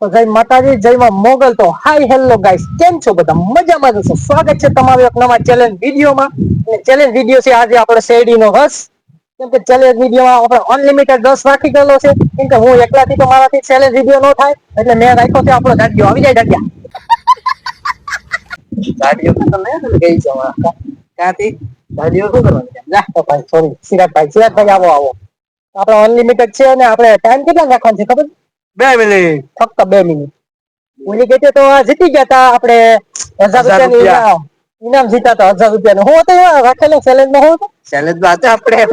જય માતાજી જય માં મોગલ તો હાય હેલો ગાઈસ, કેમ છો બધા? મજામાં છો. સ્વાગત છે તમારું એક નવા ચેલેન્જ વિડીયોમાં. અને ચેલેન્જ વીડિયો છે આજે આપણે શેરડીનો હસ કેમ કે ચેલેન્જ વિડીયોમાં આપણે અનલિમિટેડ રસ રાખી ગયેલો છે. કેમ કે હું એકલાથી તો મારાથી ચેલેન્જ વીડિયો ન થાય. એટલે મેં રાખ્યો છે આપણો દાડિયો આવી જાય દાડિયા દાડિયો તો તમે ગઈ છો. ક્યાંથી? દાડિયો શું કરવાનું? જા, તો ભાઈ સોરી સિરાજભાઈ સિરાજભાઈ, આવો આવો. આપણે અનલિમિટેડ છે અને આપણે ટાઈમ કેટલા રાખવાનો છે ખબર? બે મિનિટ. ફક્ત બે મિનિટ. ઓલી ગઈ તો આ જીતી ગયા તા આપણે હજાર રૂપિયા. ઇનામ ઇનામ જીતા હતા હજાર રૂપિયા હું હતો યાર રાખેલું ચેલેન્જમાં હું હતો? ચેલેન્જમાં હતા આપણે.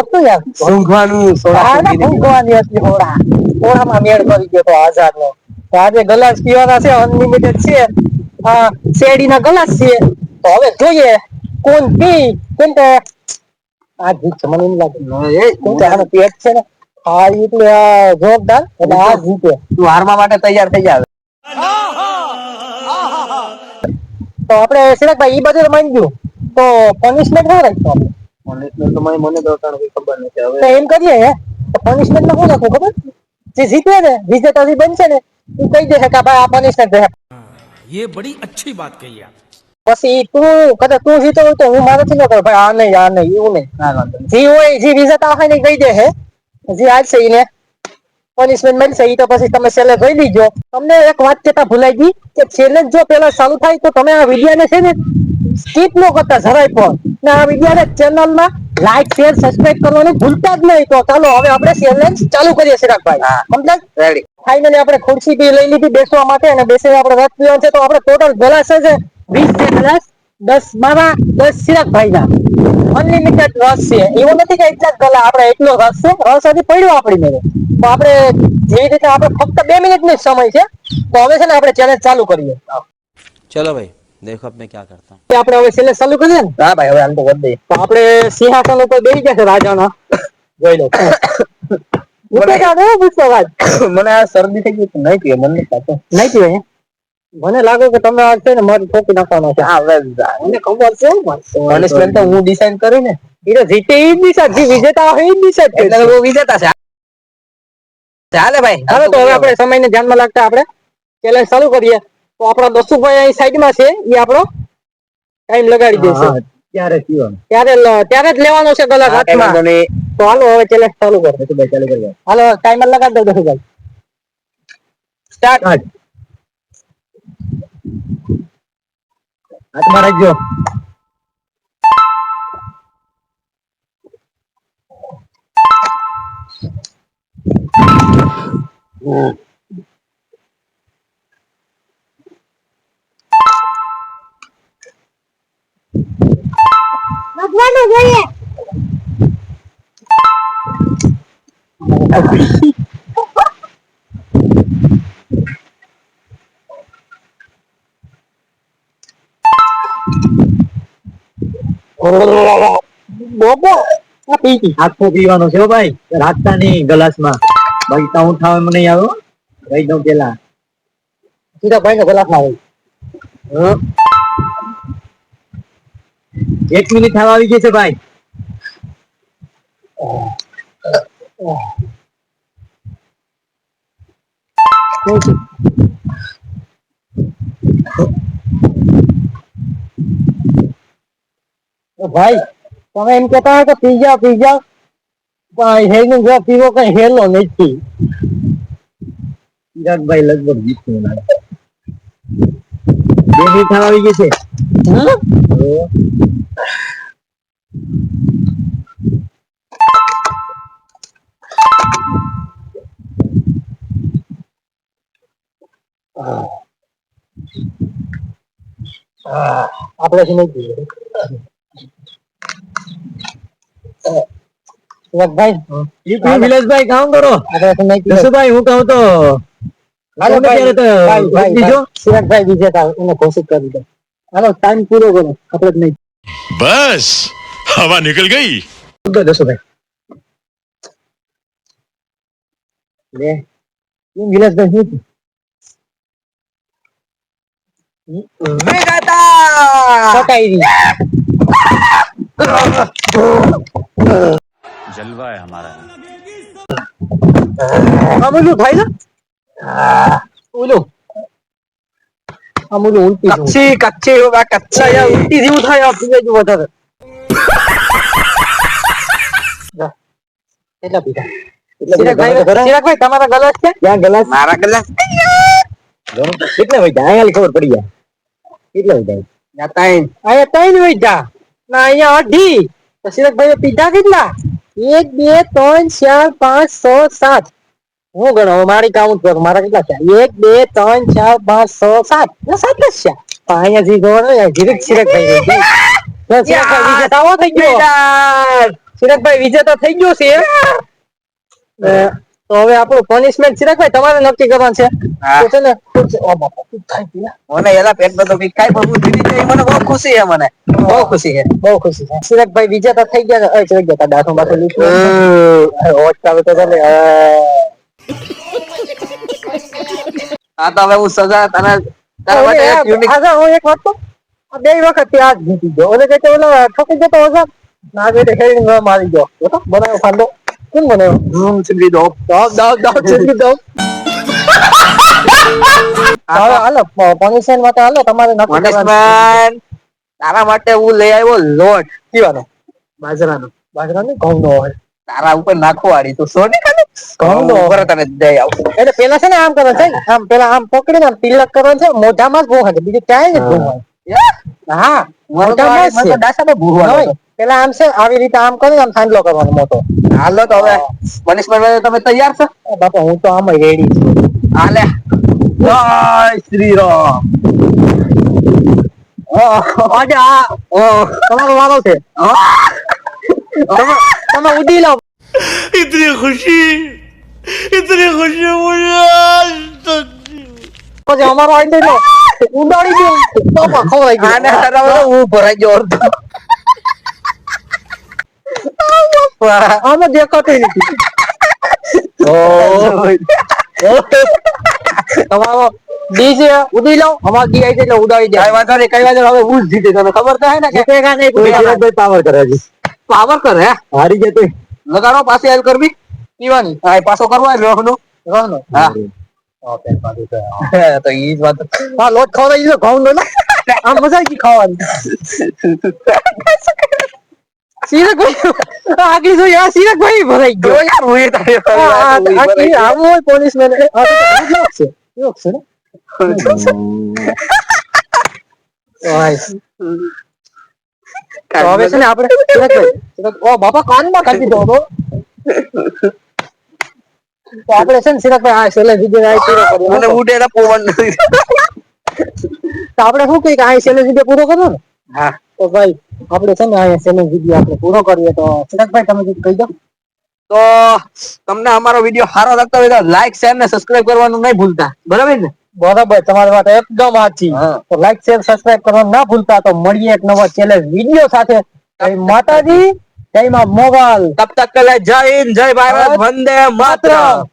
હતું યાર. ઊંઘવાનું હા, ઊંઘવાની હતી હોળા. હોળામાં મેળ કરી ગયો તો હજાર નો તો આજે ગલાસ પીવાના છે અનલિમિટેડ છે. આ શેરડીના ગલાસ છે. તો હવે જોઈએ કોણ પી કેમ કે આ જીત મને એમ લાગે. કેમ કે આનું પેટ છે ને? હા એટલે આ જોરદાર એટલે આ જીતે તું હારવા માટે તૈયાર થઈ જાવ તો આપણે સિરાજભાઈ ઈ બધું તો માની ગયું તો પનિશમેન્ટ શું રાખ્યું આપણે પનિશમેન્ટ તો મને મને તો અત્યારે કઈ ખબર નથી તો હવે એમ કરીએ હે તો પનિશમેન્ટ માં શું રાખવું ખબર જે જીતે ને વિજેતા જે બનશે ને એ કહી દેશે કે ભાઈ આ પનિશમેન્ટ રહે ये बड़ी अच्छी बात कही आप પછી તું કદાચ તું જીતો હોય તો હું મારાથી ન કરું ભાઈ આ નહીં આ નહીં એવું નહીં ના વાંધો નહીં. જે હોય જે વિજેતા હોય ને ઈ કહી દે હે જે આજ છે પનિશમેન્ટ મળશે તો પછી તમે છેલ્લે જોઈ લીજો તમને એક વાત કેતા ભૂલાઈ ગઈ કે ચેલેન્જ જો પેલા ચાલુ થાય તો તમે આ વિડીયોને છે ને સ્કીપ ન કરતા જરાય પણ. ને આ વિડીયોને ચેનલમાં લાઈક શેર સબસ્ક્રાઇબ કરવાનું ભૂલતા જ નહીં. તો ચાલો હવે આપણે ચેલેન્જ ચાલુ કરીએ સિરાગભાઈ. સમજાય? રેડી ફાઇનલી આપણે ખુરશી બી લઈ લીધી બેસવા માટે અને બેસીને આપણે વાત પીવાનું છે. તો આપણે ટોટલ ગ્લાસ છે વીસ છે. ગ્લાસ દસ મારા દસ સિરાગભાઈ ના અનલિમિટેડ રસ છે. એવું નથી કે એટલા જ ગલા આપણે એટલો રસ છે. રસ હજી પડ્યો આપણી મેળે. તો આપણે જેવી રીતે આપણે ફક્ત બે મિનિટનો સમય છે તો હવે છે ને આપણે ચેલેન્જ ચાલુ કરીએ. ચલો ભાઈ દેખો અબ ક્યાં કરતા. હું આપણે હવે ચેલેન્જ ચાલુ કરીએ ને? હા ભાઈ હવે આમ તો કરી તો આપણે સિંહાસન ઉપર બેસી ગયા છે રાજાના. જોઈ લો. મને આ શરદી થઈ ગઈ નહીં પીવે મને નહીં પીવે મને લાગે કે તમે આ છે ને મારી ઠોકી નાખવાનો છે. હા મને ખબર છે પનિશમેન્ટ તો હું ડિસાઈડ કરું ને. એ તો જીતે એ decide, જે વિજેતા હોય એ જ decide એટલે. બહુ વિજેતા છે. ચાલે ભાઈ. હવે તો હવે આપણે સમયને ધ્યાનમાં લાગતા આપણે ચેલેન્જ ચાલુ કરીએ. તો આપણો દસુભાઈ અહીં સાઈડમાં છે. એ આપણો ટાઈમ લગાડી દેશે. ત્યારે પીવાનું ત્યારે ત્યારે જ લેવાનો છે વાંધો હાથમાં. તો હાલો હવે ચેલેન્જ ચાલુ કરો. ચાલુ કરી દો. હાલો ટાઈમર લગાડી દો દસુભાઈ સ્ટાર્ટ હાથમાં રાખજો. બોબો આ પી આખો પીવાનો છે ભાઈ. રાખતા નહીં ગ્લાસમાં. બાકી તો હું થાવ એમ નહીં આવ્યો ભાઈ દઉં પેલા. સીધા ભાઈ નો ગ્લાસ હોય એક મિનિટ થવા આવી ગઈ છે ભાઈ. તો ભાઈ તમે એમ કેતા હોય કે પી જાઓ પી જાઓ પણ હેનું જો પીવો કઈ હેલો નથી. ભાઈ લગભગ જીતવું લાગે બે થવા આવી ગઈ છે? આપણે શું નહીં વકભાઈ યુપી વિલેશભાઈ કામ કરો જસુભાઈ હું કહું તો સિરકભાઈ વિજેતા એને ઘોષિત કરી દો હાલો ટાઈમ પૂરો કરો આપણે નહીં બસ હવા નીકળ ગઈ જસુભાઈ લે વિલાસભાઈ શું વિજેતા પટાઈ जलवा है हमारा આ બધું થાય છે ઓલું આમ ઓલું ઉલટી જેવું. કચ્છી કચ્છી હોગા ના, કચ્છી યાર, ઉલટી જેવું થાય આ પીવે જેવું વધારે જા. કેટલા પીધા ચિરાગભાઈ ચિરાગભાઈ, તમારા ગલાસ છે ક્યાં ગલાસ મારા ગલાસ કેટલા વાગ્યા અહીંયા ખબર પડી જાય કેટલા વાગ્યા જાતા અહીંયા ત્રણ વૈધા ના અહીંયા અઢી તો સિરકભાઈ પીધા કેટલા એક બે ત્રણ ચાર પાંચ છ સાત. હું ગણો મારી કાઉન્ટ કરું મારા કેટલા છે? એક બે ત્રણ ચાર પાંચ છ સાત. ના સાત જ છે. અહીંયા થી હોય જીરીક થઈ રહી ગઈ. તો વિજેતા થઈ ગયો. સિરકભાઈ વિજેતા થઈ ગયો છે. તો હવે આપણું પનિશમેન્ટ સિરકભાઈ તમારે નક્કી કરવાનું છે હા. તો છે ને તું. મને એલા પેટ બધો બી પણ હું જીતી મને બહુ ખુશી છે મને બહુ ખુશી છે બહુ ખુશી છે ચિરાગભાઈ બીજા તો થઈ ગયા. અય, ચડી ગયા તા દાંતો બાતો લીધું. ચાલુ તો ચાલે. આ તો હવે હું સજા તને તારા માટે એક યુનિક આ હું એક વાત તો બે વખત ત્યાં જીતી ગયો ઓલે કહેતો ઓલા ઠોકી જતો હશે ના જે ખેડીને મારી ગયો બનાવ્યો ફાંદો કેમ બનાવ્યો હમ, ચીંધી દો. દાવ દાવ દાવ ચીંધી દાવ હવે હાલો પનિશમેન્ટ માટે હાલો તમારે નક્કી punishment. તારા માટે હું લઈ આવ્યો લોટ. પીવાનો બાજરાનો. બાજરાનો? ઘઉંનો હોય. તારા ઉપર નાખવાડી તું. સોની ખાલી? ઘઉંનો. ઉપર તને દઈ આવું. એટલે પેલા છે ને આમ કરવાનું છે આમ પેલા આમ પકડીને આમ તિલક કરવાનું છે મોઢામાં જ છે. બીજું ક્યાંય જ ભોંહાય હા. મને મોઢામાં જ મને છે. ભૂરવાનો નહીં, પેલા આમ છે આવી રીતે આમ કરી આમ સાંડલો કરવાનો મોટો. હાલો તો હવે મનીષભાઈ તમે તૈયાર છો? બાપા હું તો આમ રેડી છું. હાલે. જય શ્રી રામ. છે. તમે ઉડી લો ઇતની ખુશી ઇતની ખુશી મુજે અમારો આઈ દે ઉડાડી દો. બાપા ખોવાઈ ગયો. આને હું ભરાઈ ગયો અડધો. આમાં દેખાતું નથી. તમારો ડીજે ઉડી લો અમાર ડી આવી જાય એટલે ઉડાડી કઈ જાય વાંધો નહીં કઈ વાંધો હવે હું જીતે. તને ખબર તો હે ને કે જીતેગા નહીં ભાઈ પાવર કરે છે પાવર કરે? હારી જાય તો. લગાડો પાસે હેલ કરવી. પીવાની. હા પાછો કરવો રોહનો. રહનો હા. ઓકે તો. તો ઈ જ વાત. હા લોટ ખવડાવી દીધો ઘઉં નો. આમ મજા આવી ખાવાની. સિરક ભાઈ આગળ જો યાર સિરક ભાઈ ભરાઈ ગયો. યાર હું તારે આ- કે આવો હોય પોલીસમેન આ તો છે યોગ છે ને? હવે છે ને આપણે સિરક ઓ બાપા કાનમાં કાઢી દો તો આપણે છે ને સિરકભાઈ આ છેલ્લે વીડિયો પૂરો મને ઉડે ના પવન નથી. તો આપણે શું કઈ કે આ છેલ્લે વીડિયો પૂરો કરો ને? હા. તો ભાઈ આપણે છે ને અહીંયા સેલિંગ વીડિયો આપણે પૂરો કરીએ તો ચિરાગભાઈ તમે કીધું કહી દો? તો તમને અમારો વીડિયો સારો લાગતો હોય તો લાઈક શેર ને સબસ્ક્રાઇબ કરવાનું નહીં ભૂલતા. બરાબર ને? બરાબર તમારી વાત એકદમ સાચી. તો લાઈક શેર સબસ્ક્રાઇબ કરવાનું ના ભૂલતા તો મળીએ એક નવા ચેલેન્જ વીડિયો સાથે. માતાજી જય માં મોબાઈલ તબ તક કે જય હિન્દ જય ભારત વંદે માતરમ.